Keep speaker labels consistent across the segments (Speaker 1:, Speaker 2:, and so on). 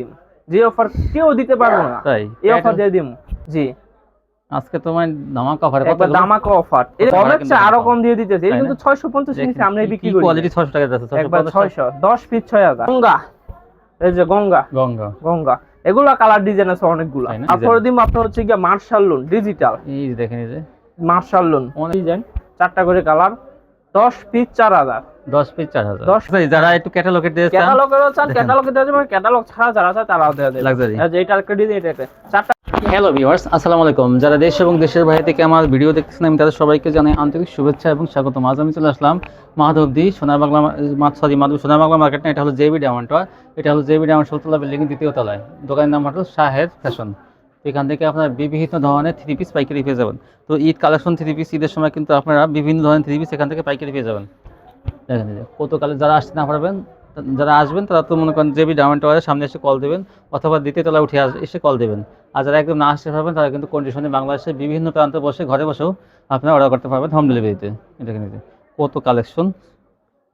Speaker 1: দিব যে অফার কেউ দিতে পারব না
Speaker 2: তাই?
Speaker 1: এই অফার দিয়ে দিব জি।
Speaker 2: আজকে তোমার ধামাকা অফার
Speaker 1: দামাকা অফার এটা
Speaker 2: কত
Speaker 1: আরও
Speaker 2: কম।
Speaker 1: দিয়ে দিতেছে। এটা কিন্তু
Speaker 2: না?
Speaker 1: ছয়শো আমরা বিক্রি করি।
Speaker 2: কোয়ালিটি 600 টাকা যাচ্ছে
Speaker 1: একবার
Speaker 2: 650
Speaker 1: ছয়শো দশ পিস ছয় হাজার। গঙ্গা। এই যে গঙ্গা।
Speaker 2: গঙ্গা।
Speaker 1: গঙ্গা। এগুলা কালার ডিজাইন আছে অনেকগুলো? তারপরে দিব আপনার হচ্ছে গিয়ে মার্শাল লোন ডিজিটাল
Speaker 2: এই দেখেন এই যে।
Speaker 1: মার্শাল লোন
Speaker 2: অনেক-
Speaker 1: ডিজাইন চারটা করে কালার দশ পিস চার হাজার।
Speaker 2: 10 পিস 4000
Speaker 1: দশ-
Speaker 2: আচ্ছা, যারা একটু ক্যাটালগে দিয়েছেন
Speaker 1: ক্যাটালগেরও চান। ক্যাটালগে যাবে ক্যাটালগ ছাড়া যারা চায় তারাও দেওয়া যাবে
Speaker 2: Luxury।
Speaker 1: এই যে এটা একটা ডিজাইন এটা একটা চারটা
Speaker 2: হ্যালো ভিউয়ার্স আসসালামু আলাইকুম। যারা দেশ এবং দেশের বাইরে থেকে আমার ভিডিও দেখছেন আমি তাদের সবাইকে জানাই আন্তরিক শুভেচ্ছা এবং স্বাগতম। আজ আমি চলে আসলাম মাধবদি সোনার বাংলা সরি মাধব সোনার বাংলা মার্কেট না এটা হলো জেবি ডায়মন্ড এটা হলো জেবি বিল্ডিং দ্বিতীয় তলায়। দোকানের নাম হলো শাহেদ ফ্যাশন এখান থেকে আপনারা বিভিন্ন ধরনের থ্রি পিস পাইকারি পেয়ে যাবেন। তো ঈদ কালেকশন থ্রি পিস ঈদের সময় কিন্তু আপনারা বিভিন্ন ধরনের থ্রি পিস এখান থেকে পাইকারি পেয়ে যাবেন। দেখেন এই যে, কত কালে যারা আসতে না পারবেন যারা আসবেন তারা তো মনে করেন জেবি ডায়মন্ড টাওয়ারের সামনে এসে কল দেবেন অথবা দ্বিতীয় তলায় উঠে আস- এসে কল দেবেন। আর যারা একদম না আসতে পারবেন তারা কিন্তু কন্ডিশনে বাংলাদেশের বিভিন্ন প্রান্তে বসে ঘরে বসেও আপনারা অর্ডার করতে পারবেন হোম ডেলিভারিতে এটা কিনে কত কালেকশন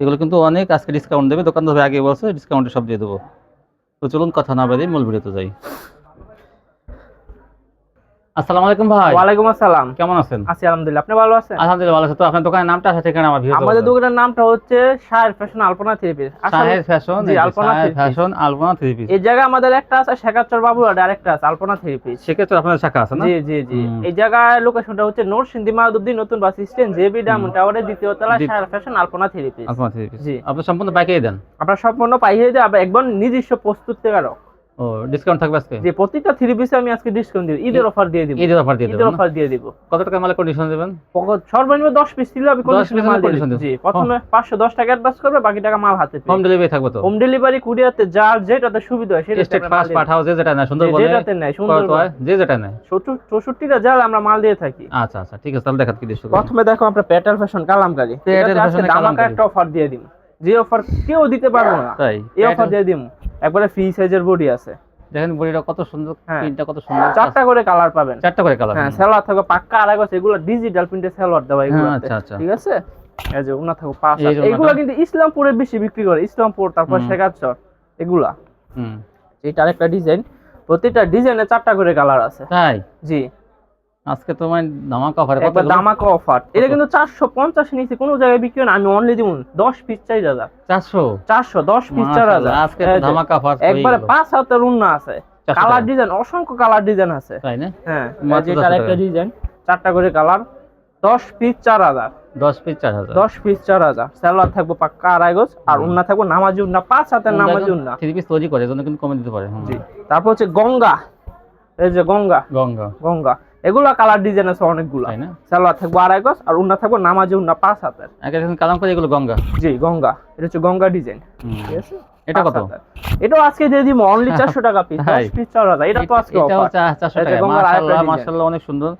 Speaker 2: এগুলো কিন্তু অনেক আজকে ডিসকাউন্ট দেবে। দোকানদার আগে বলছে ডিসকাউন্টে সব দিয়ে দেবো। তো চলুন কথা না বাড়ি মূল ভিডিওতে যাই। আসসালামু আলাইকুম ভাই।
Speaker 1: ওয়ালাইকুম আসসালাম।
Speaker 2: কেমন আছেন?
Speaker 1: আছি আলহামদুলিল্লাহ। আপনি ভালো আছেন?
Speaker 2: আলহামদুলিল্লাহ ভালো আছে। তো আপনার দোকানের নামটা আছে ঠিকানা আমার ভিডিও
Speaker 1: আমাদের দোকানের নামটা হচ্ছে শাহের ফ্যাশন আলপনা থ্রি পিস।
Speaker 2: শাহের ফ্যাশন
Speaker 1: জি, Alpana
Speaker 2: fashion Alpana three piece.
Speaker 1: এই জায়গায় আমাদের একটা আছে শেখাচর বাবু আর আরেকটা আছে আলপনা থ্রি পিস।
Speaker 2: সেক্ষেত্রে আপনার শাখা আছে না?
Speaker 1: জি জি জি। এই জায়গায় লোকেশনটা হচ্ছে নোর সিন্ধি মাহদুদ্দি নতুন বাস স্ট্যান্ড জেবি ডায়মন্ড টাওয়ারের দ্বিতীয় তলা শাহের fashion Alpana three piece.
Speaker 2: Alpana three piece.
Speaker 1: জি।
Speaker 2: আপনি সম্পূর্ণ পাইকারি দেন?
Speaker 1: আপনার সম্পূর্ণ পাইয়ে দিয়ে আবার একবার নিজস্ব প্রস্তুতকারক।
Speaker 2: ও ডিসকাউন্ট থাকবে আজকে?
Speaker 1: যে প্রত্যেকটা থ্রি পিসে আমি আজকে ডিসকাউন্ট দিব ঈদের অফার দিয়ে দিব।
Speaker 2: ঈদের অফার দিয়ে
Speaker 1: ঈদের অফার দিয়ে দিব।
Speaker 2: কত টাকা মালে কন্ডিশন দেবেন?
Speaker 1: সর্বনিম্ন দশ পিস দিলে আমি
Speaker 2: 10
Speaker 1: কন্ডিশনে মাল দিব। জি প্রথমে পাঁচশো দশ টাকা অ্যাডভান্স করবে বাকি টাকা মাল হাতে
Speaker 2: হোম ডেলিভারি থাকবে তো?
Speaker 1: হোম ডেলিভারি কুরিয়ারতে যার যেটাতে সুবিধা হয় সেটা
Speaker 2: স্টেট ফাস্ট পাঠাও যে যেটা নেয় সুন্দরবনে
Speaker 1: যেটাতে নেয় সুন্দর
Speaker 2: হয় যে যেটা নেয়।
Speaker 1: চৌষট্টিটা জাল আমরা মাল দিয়ে থাকি।
Speaker 2: আচ্ছা আচ্ছা ঠিক আছে তাহলে দেখাত কি দিয়ে
Speaker 1: প্রথমে দেখো আমরা প্যাটার ফ্যাশন কালামকারি। এটাতে আজকে
Speaker 2: কালামকারী।
Speaker 1: একটা অফার দিয়ে দিব। যে অফার কেউ দিতে পারব না
Speaker 2: তাই
Speaker 1: এই অফার দিয়ে দিব। একবারে ফ্রি সাইজের বডি আছে।
Speaker 2: দেখেন বডিটা কত সুন্দর
Speaker 1: হ্যাঁ।
Speaker 2: প্রিন্টটা কত সুন্দর।
Speaker 1: চারটা করে কালার পাবেন।
Speaker 2: চারটা করে কালার
Speaker 1: হ্যাঁ সালোয়ার থাকবে পাক্কা আড়াই গজ এগুলো ডিজিটাল প্রিন্টের সালোয়ার দেওয়া এগুলো
Speaker 2: আচ্ছা, আচ্ছা।
Speaker 1: ঠিক আছে? এই যে ওনা থাকবে পাঁচ এগুলো কিন্তু ইসলামপুরে বেশি বিক্রি করে। ইসলামপুর তারপর। শেখাচর এগুলা।
Speaker 2: হুম।
Speaker 1: এটা আরেকটা ডিজাইন প্রতিটা ডিজাইনে চারটা করে কালার আছে।
Speaker 2: তাই?
Speaker 1: জি।
Speaker 2: আজকে তোমার ধামাকা অফার কত
Speaker 1: দামাকা অফার এটা কিন্তু চারশো পঞ্চাশ নিচে কোনো জায়গায় বিক্রি না। আমি অনলি দিব দশ পিস চাই দাদা
Speaker 2: 400
Speaker 1: চারশো দশ পিস চার হাজার।
Speaker 2: মাশাআল্লাহ, আজকে তো
Speaker 1: এই
Speaker 2: ধামাকা অফার
Speaker 1: একবারে পাঁচ হাতের উন্না আছে। কালার ডিজাইন অসংখ্য কালার ডিজাইন আছে।
Speaker 2: তাই না?
Speaker 1: হ্যাঁ যেটা
Speaker 2: 400
Speaker 1: ডিজাইন চারটা করে কালার দশ পিস চার হাজার।
Speaker 2: 10 পিস 4000
Speaker 1: দশ পিস চার হাজার। সালোয়ার থাকবে পাক্কা আড়াই গজ আর উন্না থাকবে নামাজি উন্না পাঁচ হাতের নামাজি উন্না।
Speaker 2: থ্রি পিস তৈরি করে এজন্য কিন্তু কমে দিতে পারে।
Speaker 1: জি। তারপর হচ্ছে গঙ্গা। এই যে গঙ্গা।
Speaker 2: গঙ্গা।
Speaker 1: গঙ্গা। এগুলা কালার ডিজাইন আছে অনেকগুলো।
Speaker 2: তাই না?
Speaker 1: সালোয়ার থাকব আড়াই গজ আর উন্না থাকব নামাজে উন্না পাঁচ হাতের।
Speaker 2: আগে কালাম করে এগুলো গঙ্গা।
Speaker 1: জি গঙ্গা। এটা হচ্ছে গঙ্গা ডিজাইন ঠিক আছে?
Speaker 2: এটা কত।
Speaker 1: এটাও আজকে দিয়ে দিব অনলি চারশো টাকা পিস
Speaker 2: তাই?
Speaker 1: দশ পিস চার হাজার। এটা তো আজকে।
Speaker 2: 400 টাকা। মাশাআল্লাহ মাশাআল্লাহ অনেক সুন্দর।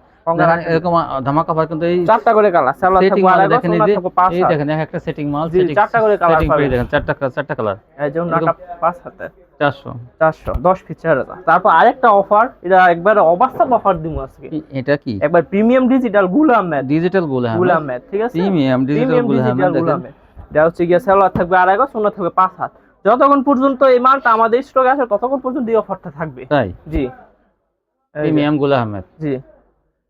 Speaker 2: এরকম ধামাকা অফার কিন্তু এই
Speaker 1: চারটা করে কালার
Speaker 2: সেটিং মাল দেখেন এই যে এই দেখেন এক একটা সেটিং মাল
Speaker 1: জি, চারটা করে colour
Speaker 2: setting পেয়ে দেখেন চারটা চারটা কালার
Speaker 1: এই যে উন্নাটা পাঁচ হাতের।
Speaker 2: 400
Speaker 1: চারশো দশ পিস চার হাজার তারপর আরেকটা অফার এটা একবার অবাস্তব অফার দিব আজকে।
Speaker 2: এটা কি?
Speaker 1: একবার প্রিমিয়াম ডিজিটাল গুলাম ম্যাথ
Speaker 2: ডিজিটালগুলো
Speaker 1: গুলাম ম্যাথ ঠিক আছে?
Speaker 2: প্রিমিয়াম ডিজিটাল
Speaker 1: প্রিমিয়ামগুলো
Speaker 2: দেখেন।
Speaker 1: এটা হচ্ছে গিয়ে সালোয়ার থাকবে আড়াই গজ উন্না থাকবে পাঁচ হাত। যতক্ষণ পর্যন্ত এই মালটা আমাদের স্টকে আসে ততক্ষণ পর্যন্ত এই অফারটা থাকবে।
Speaker 2: তাই?
Speaker 1: জি।
Speaker 2: প্রিমিয়ামগুলো আহমেদ
Speaker 1: জি।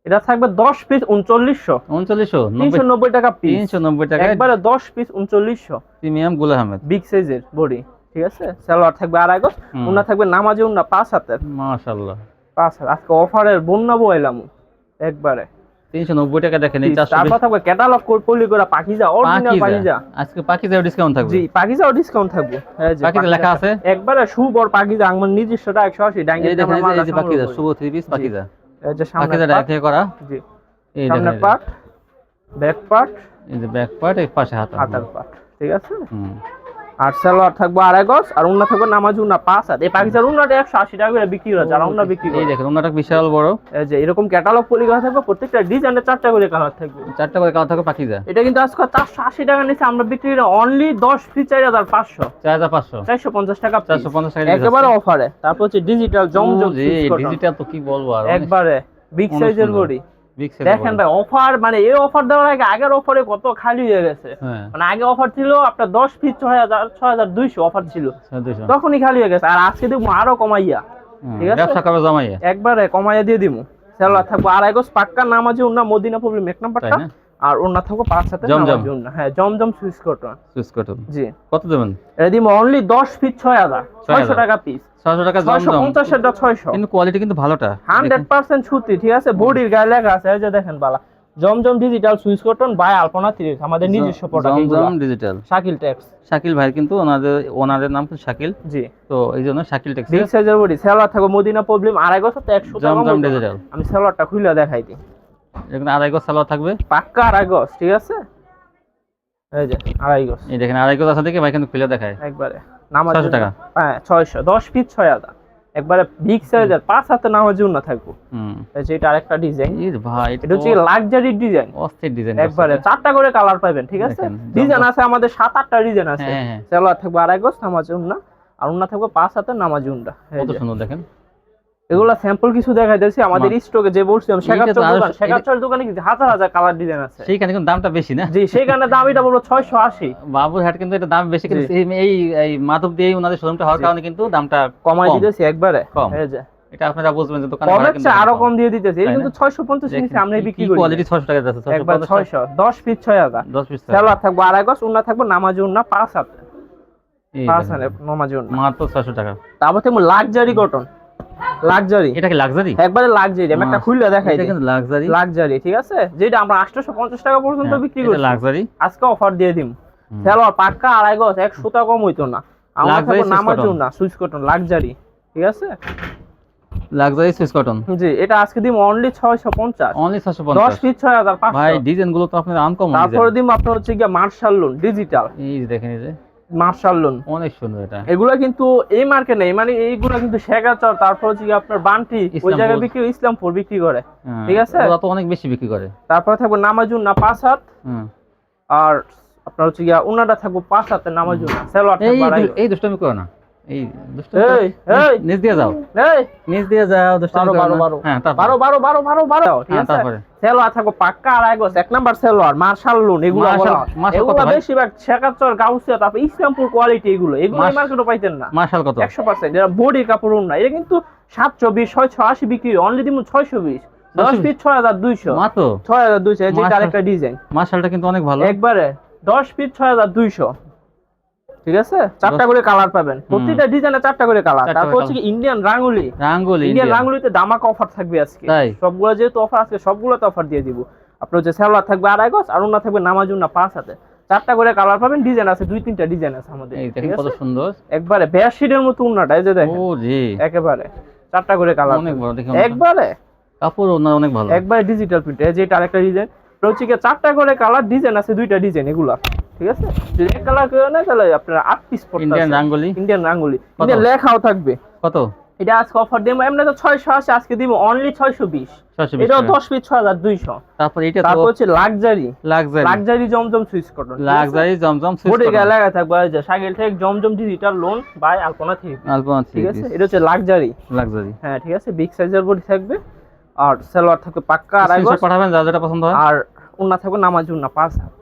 Speaker 1: এটা থাকবে দশ পিস উনচল্লিশশো।
Speaker 2: উনচল্লিশশো
Speaker 1: তিনশো নব্বই টাকা পিস
Speaker 2: তিনশো নব্বই টাকা
Speaker 1: একবারে দশ পিস উনচল্লিশশো।
Speaker 2: প্রিমিয়ামগুলো আহমেদ।
Speaker 1: বিগ সাইজের বডি ঠিক আছে? সালোয়ার থাকবে আড়াই গজ। উন্না থাকবে নামাজি উন্না পাঁচ হাতের।
Speaker 2: মাশাআল্লাহ।
Speaker 1: পাঁচ হাত আজকে অফারের বন্যা বইলাম একবারে।
Speaker 2: তিনশো নব্বই টাকা দেখেন এই চারশো
Speaker 1: তারপর থাকবে ক্যাটালগ পলি করে পাখিজা অরিজিনাল পাখিজা
Speaker 2: পাকিজা। আজকে পাকিজা ডিসকাউন্ট থাকবে।
Speaker 1: জি পাখিজাও ডিসকাউন্ট থাকবে। এই যে
Speaker 2: পাকিজা লেখা আছে?
Speaker 1: একবারে সুবর পাখিজা আমার নিজস্বটা একশো আশি ডাঙ্গি
Speaker 2: এই দেখেন এই যে- পাকিজা শুভ থ্রি পিস পাকিজা।
Speaker 1: এই যে সামনে
Speaker 2: পাকিজা করা।
Speaker 1: জি।
Speaker 2: এই
Speaker 1: সামনে পার্ট ব্যাক পার্ট
Speaker 2: এই যে ব্যাক পার্ট এই পাশে হাত
Speaker 1: হাতার পার্ট ঠিক আছে?
Speaker 2: হুম।
Speaker 1: আর সালোয়ার থাকবে আড়াই গজ আর উন্না থাকবে নামাজ উন্না পাঁচ হাত। এই পাকিজার উন্নাটা একশো আশি টাকা করে বিক্রি হয় যারা উন্না বিক্রি
Speaker 2: এই
Speaker 1: করে।
Speaker 2: দেখেন ওনাটা বিশাল বড়।
Speaker 1: এই যে এরকম ক্যাটালগ পলি করা থাকবে প্রত্যেকটা ডিজাইনের চারটা করে কালার থাকবে।
Speaker 2: চারটা করে কালার থাকবে পাকিজা।
Speaker 1: এটা কিন্তু আজকে চারশো আশি টাকা নিচে আমরা বিক্রি করি অনলি দশ পিস চার হাজার পাঁচশো।
Speaker 2: চার হাজার পাঁচশো।
Speaker 1: চারশো পঞ্চাশ টাকা
Speaker 2: চারশো পঞ্চাশ টাকা
Speaker 1: একেবারে অফারে তারপর হচ্ছে ডিজিটাল জমজম
Speaker 2: ডিজিটাল তো কি বলব আর
Speaker 1: একবারে বিগ সাইজের বডি। দেখেন ভাই অফার মানে এই অফার দেওয়ার আগে আগের অফারে কত খালি হয়ে গেছে।
Speaker 2: হ্যাঁ।
Speaker 1: মানে আগে অফার ছিল আপনার দশ পিস ছয় হাজার ছয় হাজার দুইশো অফার ছিল। তখনই খালি হয়ে গেছে। আর আজকে দেখব আরও কমাইয়া। ঠিক আছে?
Speaker 2: জমাইয়া।
Speaker 1: একবারে কমাইয়া দিয়ে দিমু। সেলার থাকব। আড়াই গোস পাক্কা নামাজি উন্না মদিনা প্রবলেম এক নাম্বারটা
Speaker 2: না?
Speaker 1: আর ওন্না থাকব পাঁচ হাতে
Speaker 2: জমজম।
Speaker 1: হ্যাঁ জমজম সুইচ কটন।
Speaker 2: চুজ কটন।
Speaker 1: জি।
Speaker 2: কত দেবেন?
Speaker 1: এটা দিব অনলি দশ পিস ছয় হাজার। ছয়শো
Speaker 2: 6,000
Speaker 1: টাকা পিস
Speaker 2: ছয়শো টাকা
Speaker 1: ছয়শো
Speaker 2: জমজম
Speaker 1: পঞ্চাশেরটা ছয়শো।
Speaker 2: কিন্তু কোয়ালিটি কিন্তু ভালোটা।
Speaker 1: হান্ড্রেড পার্সেন্ট সুতি ঠিক আছে? বডির গায়ে লেখা আছে এই যে দেখেন বালা। Zamzam digital Swiss cotton by Alpana আমাদের নিজস্ব প্রোডাক্ট
Speaker 2: জমজম ডিজিটাল
Speaker 1: শাকিল
Speaker 2: শাকিল ভাই কিন্তু ওনাদের ওনাদের নাম কিন্তু শাকিল
Speaker 1: জি।
Speaker 2: তো এই জন্য শাকিল
Speaker 1: বিগ সাইজের বডি সেলার থাকো মদিনা প্রবলেম আড়াই গজ তো একশো টাকা
Speaker 2: জমজম ডিজিটাল
Speaker 1: আমি সেলারটা খুলে দেখাই দিই।
Speaker 2: এখানে আড়াই গজ সালোয়ার থাকবে।
Speaker 1: পাক্কা আড়াই গজ ঠিক আছে? এই যে আড়াই গজ।
Speaker 2: এই দেখেন আড়াই গজ দেখে ভাই কিন্তু খুলে দেখায়।
Speaker 1: একবারে। নামাজ
Speaker 2: 600 টাকা।
Speaker 1: হ্যাঁ ছয়শো দশ পিস ছয় হাজার। একবারে বিগ সাইজের পাঁচ হাতে না থাকব।
Speaker 2: হুম।
Speaker 1: এটা আরেকটা ডিজাইন
Speaker 2: ভাই
Speaker 1: এটা হচ্ছে লাক্সারি ডিজাইন
Speaker 2: অস্থির ডিজাইন
Speaker 1: একবারে চারটা করে কালার পাবেন ঠিক আছে? ডিজাইন আছে আমাদের সাত আটটা ডিজাইন আছে।
Speaker 2: হ্যাঁ হ্যাঁ।
Speaker 1: সেলোয়ার থাকবে আড়াই গজ নামাজ উন্না আর উন্না থাকবে পাঁচ হাতে নামাজ উন্না
Speaker 2: কত সুন্দর দেখেন।
Speaker 1: এগুলা স্যাম্পল কিছু দেখাই দিয়েছি আমাদের স্টকে যে বলছিলাম শেখাচ্ছর দোকান শেখাচ্ছর দোকানে কিন্তু হাজার হাজার কালার ডিজাইন আছে।
Speaker 2: সেইখানে কিন্তু দামটা বেশি না?
Speaker 1: জি সেখানে দাম এটা বলব ছয়শো আশি।
Speaker 2: বাবুর হাট কিন্তু এটা দাম বেশি কিন্তু এই এই মাধব দিয়ে ওনাদের শোরুমটা হওয়ার কারণে কিন্তু দামটা
Speaker 1: কমাই
Speaker 2: কম।
Speaker 1: দিতেছি একবারে
Speaker 2: কম।
Speaker 1: এই যে।
Speaker 2: এটা আপনারা বুঝবেন যে দোকানে ভাড়া কিন্তু
Speaker 1: চেয়ে আরও
Speaker 2: কম।
Speaker 1: দিয়ে দিতেছি। এই কিন্তু
Speaker 2: না?
Speaker 1: ছয়শো পঞ্চাশ নিচে আমরা বিক্রি করি।
Speaker 2: কোয়ালিটি 600 টাকা যাচ্ছে 650
Speaker 1: একবার ছয়শো দশ পিস ছয় হাজার।
Speaker 2: 10 পিস
Speaker 1: সেলোয়ার থাকব আড়াই গজ উন্না থাকব নামাজ উন্না পাঁচ হাতে। পাঁচ হাতে নামাজ উন্না।
Speaker 2: মাত্র 600 টাকা।
Speaker 1: তারপর লাক্সারি কটন লাক্সারি
Speaker 2: এটা কি লাক্সারি
Speaker 1: একবারে লাক্সারি আমি একটা খুললে দেখাই
Speaker 2: এটা কিন্তু লাক্সারি
Speaker 1: লাক্সারি ঠিক আছে? যেটা আমরা আটশোশো পঞ্চাশ টাকা পর্যন্ত বিক্রি
Speaker 2: হ্যাঁ,
Speaker 1: করি
Speaker 2: লাক্সারি
Speaker 1: আজকে অফার দিয়ে দিম। সেলোয়ার পাক্কা আড়াই গজ এক সুতা কম হইতো না। আমরা
Speaker 2: Swiss
Speaker 1: নামাজ সুইচ কটন লাক্সারি ঠিক আছে?
Speaker 2: লাক্সারি সুইস কটন
Speaker 1: জি এটা আজকে দিম অনলি ছয়শো পঞ্চাশ।
Speaker 2: অনলি
Speaker 1: দশ
Speaker 2: 650
Speaker 1: পিস ছয় হাজার
Speaker 2: ভাই ডিজাইনগুলো তো আপনার আনকমন
Speaker 1: তারপরে দিম আপনার হচ্ছে গিয়ে মার্শাল লোন ডিজিটাল
Speaker 2: এই দেখেন এই যে।
Speaker 1: Marshal lawn.
Speaker 2: অনেক সুন্দর এটা।
Speaker 1: এগুলা কিন্তু এই মার্কেট নেই মানে এইগুলা কিন্তু শেখাচর তারপর হচ্ছে গিয়ে আপনার বান্টি ওই জায়গায় বিক্রি ইসলামপুর বিক্রি করে
Speaker 2: হ্যাঁ,
Speaker 1: ঠিক আছে?
Speaker 2: ওরা তো অনেক বেশি বিক্রি করে।
Speaker 1: তারপরে থাকব নামাজুন না পাঁচ হাত।
Speaker 2: হুম।
Speaker 1: আর আপনার হচ্ছে গিয়া উনাটা থাকব পাঁচ হাতে নামাজুন না সেলোয়ার
Speaker 2: এই দুষ্টমি করো না। এই দুষ্টমি
Speaker 1: এই, এই।
Speaker 2: নিচ দিয়ে যাও।
Speaker 1: এই,
Speaker 2: নিচ দিয়ে যাও হ্যাঁ
Speaker 1: ঠিক
Speaker 2: হ্যাঁ,
Speaker 1: পাক্কা এক নাম্বার মার্শাল লোন এগুলো এগুলো বেশিরভাগ শেখাচর গাউসিয়া তারপর ইসলামপুর কোয়ালিটি এগুলো। এগুলো পাইতেন না।
Speaker 2: মার্শাল কত?
Speaker 1: একশো পার্সেন্ট এটা বডি কাপড় না এটা কিন্তু সাতশো বিশ ছয়শো আশি বিক্রি অনলি দিব ছয়শো বিশ। দশ
Speaker 2: 620
Speaker 1: পিস ছয় হাজার দুইশো।
Speaker 2: মাত্র?
Speaker 1: ছয় হাজার দুইশো। এই যে আরেকটা ডিজাইন
Speaker 2: মার্শালটা কিন্তু অনেক ভালো।
Speaker 1: একবারে দশ পিস ছয় হাজার দুইশো। ঠিক আছে? চারটা করে কালার পাবেন। প্রতিটা ডিজাইনে চারটা করে কালার তারপর হচ্ছে Indian Rangoli.
Speaker 2: Rangoli
Speaker 1: Indian
Speaker 2: India
Speaker 1: রাঙ্গুলিতে দামাক অফার থাকবে আজকে। সবগুলো যেহেতু অফার আজকে সবগুলোতে অফার দিয়ে দিব। আপনার হচ্ছে সেলোয়ার থাকবে আড়াই গজ আর ওনা থাকবে নামাজুন না পাঁচ হাতে। চারটা করে কালার পাবেন ডিজাইন আছে দুই তিনটা ডিজাইন আছে আমাদের।
Speaker 2: কত সুন্দর।
Speaker 1: একবারে বেয়াশিটের মতো উন্নাটা এই যে দেখেন।
Speaker 2: ও জি
Speaker 1: একেবারে। চারটা করে কালার
Speaker 2: অনেক বড় দেখেন
Speaker 1: একবারে?
Speaker 2: কাপড় ওনার অনেক ভালো।
Speaker 1: একবারে ডিজিটাল প্রিন্ট এই যে এটা আরেকটা ডিজাইন হচ্ছে কি চারটা করে কালার ডিজাইন আছে দুইটা ডিজাইন এগুলা। ঠিক আছে? যদি এক কালার করে না তাহলে আপনার আট piece
Speaker 2: Indian Rangoli?
Speaker 1: Indian Rangoli. Indian লেখাও থাকবে।
Speaker 2: কত?
Speaker 1: এটা আজকে অফার দিব এমনি তো ছয়শো আশি আজকে দিব অনলি ছয়শো বিশ।
Speaker 2: ছয়শো
Speaker 1: দশ পিস ছয় হাজার দুইশো।
Speaker 2: তারপর এটা তো
Speaker 1: তারপর হচ্ছে luxury
Speaker 2: luxury
Speaker 1: luxury Zamzam Swiss cotton
Speaker 2: luxury Zamzam
Speaker 1: বোর্ডে
Speaker 2: কটন।
Speaker 1: লাগা থাকবে যে থেকে Zamzam digital lawn by Alpana three
Speaker 2: Alpana three
Speaker 1: ঠিক আছে? এটা হচ্ছে লাক্সারি
Speaker 2: লাক্সারি
Speaker 1: হ্যাঁ ঠিক আছে? বিগ সাইজের বডি থাকবে। আর সালোয়ার থাকবে পাক্কা গজ।
Speaker 2: পাঠাবেন যা যেটা পছন্দ হয়।
Speaker 1: আর উন্না থাকবে নামাজ উন্না পাঁচ হাত।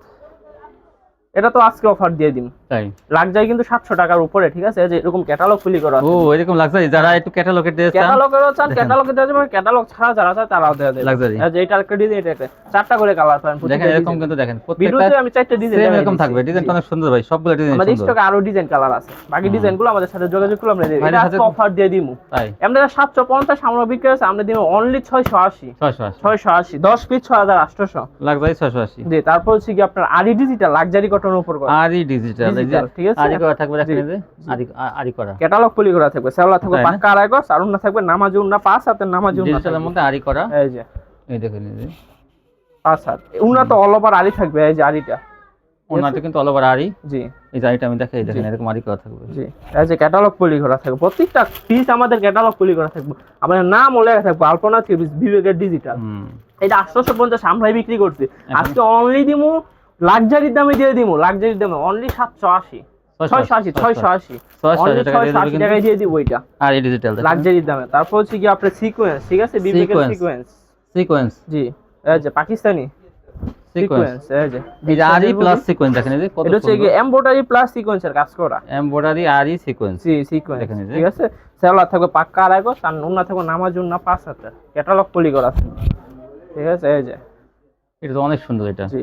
Speaker 1: এটা তো আজকে অফার দিয়ে দিন।
Speaker 2: তাই
Speaker 1: লাক্সারি কিন্তু সাতশো টাকার উপরে ঠিক আছে? যে এরকম ক্যাটালগ খুলি করা।
Speaker 2: ও এরকম লাক্সারি যারা একটু ক্যাটালগে দিয়ে চান।
Speaker 1: ক্যাটালগেরও চান। ক্যাটালগে দেওয়া যাবে ক্যাটালগ ছাড়া যারা চায় তারাও যাবে
Speaker 2: Luxury।
Speaker 1: এই যে এটা একটা ডিজাইন এটা চারটা করে কালার পাবেন
Speaker 2: দেখেন এরকম কিন্তু দেখেন প্রত্যেকটা
Speaker 1: ভিডিওতে আমি চারটা ডিজাইন
Speaker 2: সেম এরকম থাকবে। ডিজাইনটা অনেক সুন্দর ভাই সবগুলো ডিজাইন
Speaker 1: আমাদের স্টকে আরও ডিজাইন কালার আছে। বাকি ডিজাইনগুলো আমাদের সাথে যোগাযোগ করলে আমরা দিই। এটা অফার দিয়ে দিমু।
Speaker 2: তাই।
Speaker 1: আমরা সাতশো পঞ্চাশ আমরা বিক্রি আছে আমরা দিব অনলি ছয়শো আশি।
Speaker 2: ছয়শো আশি।
Speaker 1: ছয়শো আশি। দশ পিস ছয় হাজার আটশোশো।
Speaker 2: লাক্সারি ছয়শো আশি।
Speaker 1: জি তারপর হচ্ছে কি আপনার আরি ডিজিটাল লাক্সারি কটনের উপর
Speaker 2: আরই ডিজিটাল
Speaker 1: ঠিক আছে?
Speaker 2: আরি করা থাকবে দেখেন এই যে আরি আ- আরি করা।
Speaker 1: ক্যাটালগ পলি করা থাকবে সেওলা থাকবে পাক্কা আড়াই গজ আর উন্না থাকবে নামাজ উন্না পাঁচ হাতের নামাজ উন্না
Speaker 2: ডিজিটালের মধ্যে আরি করা।
Speaker 1: এই যে।
Speaker 2: এই দেখেন এই যে।
Speaker 1: পাঁচ হাত। উন্না তো অল ওভার আরি থাকবে এই যে আরিটা
Speaker 2: ওনাটা কিন্তু অল ওভার আরি
Speaker 1: জি।
Speaker 2: এই যে আমি দেখাই দেখেন এরকম আরি করা থাকবে।
Speaker 1: জি। এই যে ক্যাটালগ পলি করা থাকবে প্রত্যেকটা পিস আমাদের ক্যাটালগ পলি করা থাকবে। আমাদের নাম লেখা থাকবে আলপনা বিবেকের ডিজিটাল এটা আটশোশো পঞ্চাশ আমরাই বিক্রি করছি। আজকে অনলি দিমু লাক্সারির দামে দিয়ে দিমু লাক্সারির দামে অনলি সাতশো আশি। ছয়শো আশি ছয়শো আশি। অনলি
Speaker 2: টাকা দিয়ে
Speaker 1: ছয়শো আশি টাকায় দিয়ে দিব ওইটা
Speaker 2: আরি ডিজিটাল
Speaker 1: লাক্সারির দামে। তারপর হচ্ছে কি আপনার সিকোয়েন্স ঠিক আছে? বিবেকের সিকোয়েন্স
Speaker 2: সিকোয়েন্স
Speaker 1: জি। এই যে পাকিস্তানি।
Speaker 2: সিকোয়েন্স
Speaker 1: সিকোয়েন্স এই যে।
Speaker 2: এই প্লাস সিকোয়েন্স দেখেন এই যে কত
Speaker 1: এটা হচ্ছে কি এমব্রয়ডারি প্লাস সিকোয়েন্সের কাজ করা।
Speaker 2: এমব্রয়ডারি আরই সিকোয়েন্স
Speaker 1: জি সিকোয়েন্স
Speaker 2: দেখেন
Speaker 1: ঠিক আছে? সেলার থাকবে পাক্কা আড়াই গজ আর নুনা থাকবে নামাজুন না পাঁচ হাতে ক্যাটালগ পলি করা আছে। ঠিক আছে? এই যে।
Speaker 2: এটা তো অনেক সুন্দর এটা।
Speaker 1: জি।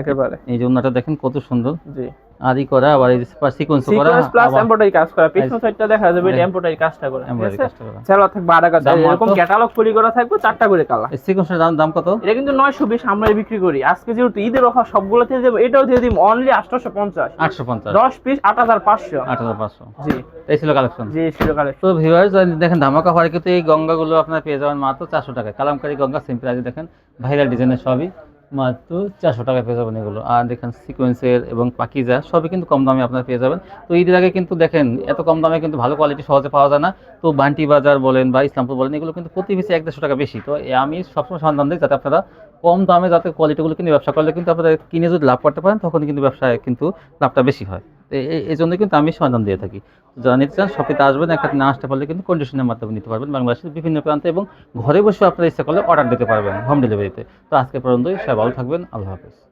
Speaker 1: একেবারে।
Speaker 2: এই ওনাটা দেখেন কত সুন্দর।
Speaker 1: জি।
Speaker 2: আরই করা আবার এই যে সিকোয়েন্স করা
Speaker 1: প্লাস এমব্রয়ডারি কাজ করা। পিছন সাইডটা দেখা যাবে এটা এমব্রয়ডারি কাজটা করে।
Speaker 2: কাজটা করা।
Speaker 1: থাকবে আড়াই গজ
Speaker 2: দাম
Speaker 1: এরকম ক্যাটালগ পলি করা থাকবে চারটা করে কালার
Speaker 2: এই সিকোয়েন্সের দাম দাম কত?
Speaker 1: এটা কিন্তু নয়শো বিশ আমরাই বিক্রি করি। আজকে যেহেতু ঈদের অফার সবগুলো দিয়ে দেবো। এটাও দিয়ে দিব অনলি আটশোশো পঞ্চাশ।
Speaker 2: আটশো পঞ্চাশ
Speaker 1: দশ পিস আট হাজার পাঁচশো।
Speaker 2: আট হাজার পাঁচশো।
Speaker 1: জি।
Speaker 2: এই ছিল কালেকশন
Speaker 1: জি ছিল কালেকশন
Speaker 2: তো ভিউয়ার্স দেখেন ধামাকা ফারে কিন্তু এই গঙ্গাগুলো আপনারা পেয়ে যাবেন মাত্র চারশো টাকায়। কালামকারী গঙ্গা সিম্পল আজ দেখেন। ভাইরাল ডিজাইনের সবই। মাত্র চারশো টাকায় পেয়ে যাবেন এগুলো। আর দেখেন সিকোয়েন্সের এবং পাকিজা, সবই কিন্তু কম দামে আপনার পেয়ে যাবেন। তো ঈদের আগে কিন্তু দেখেন, এত কম দামে কিন্তু ভালো কোয়ালিটি সহজে পাওয়া যায় না। তো বান্টি বাজার বলেন বা ইসলামপুর বলেন, এগুলো কিন্তু প্রতি পিসে এক দেড়শো টাকা বেশি। তো আমি সবসময় সন্ধান দিই যাতে আপনারা কম দামে যাতে কোয়ালিটিগুলো কিন্তু ব্যবসা করলে কিন্তু আপনারা কিনে যদি লাভ করতে পারেন, তখন কিন্তু ব্যবসায় কিন্তু লাভটা বেশি হয়। তো এই- জন্য কিন্তু আমি সমাধান দিয়ে থাকি। যারা নিতে চান শপিতে আসবেন একটা না আসতে পারলে কিন্তু কন্ডিশনের মাধ্যমে নিতে পারবেন। বাংলাদেশের বিভিন্ন প্রান্তে এবং ঘরে বসে আপনারা ইচ্ছা করলে অর্ডার দিতে পারবেন হোম ডেলিভারিতে তো আজকে পর্যন্তই, সবাই ভালো থাকবেন, আল্লাহ হাফেজ।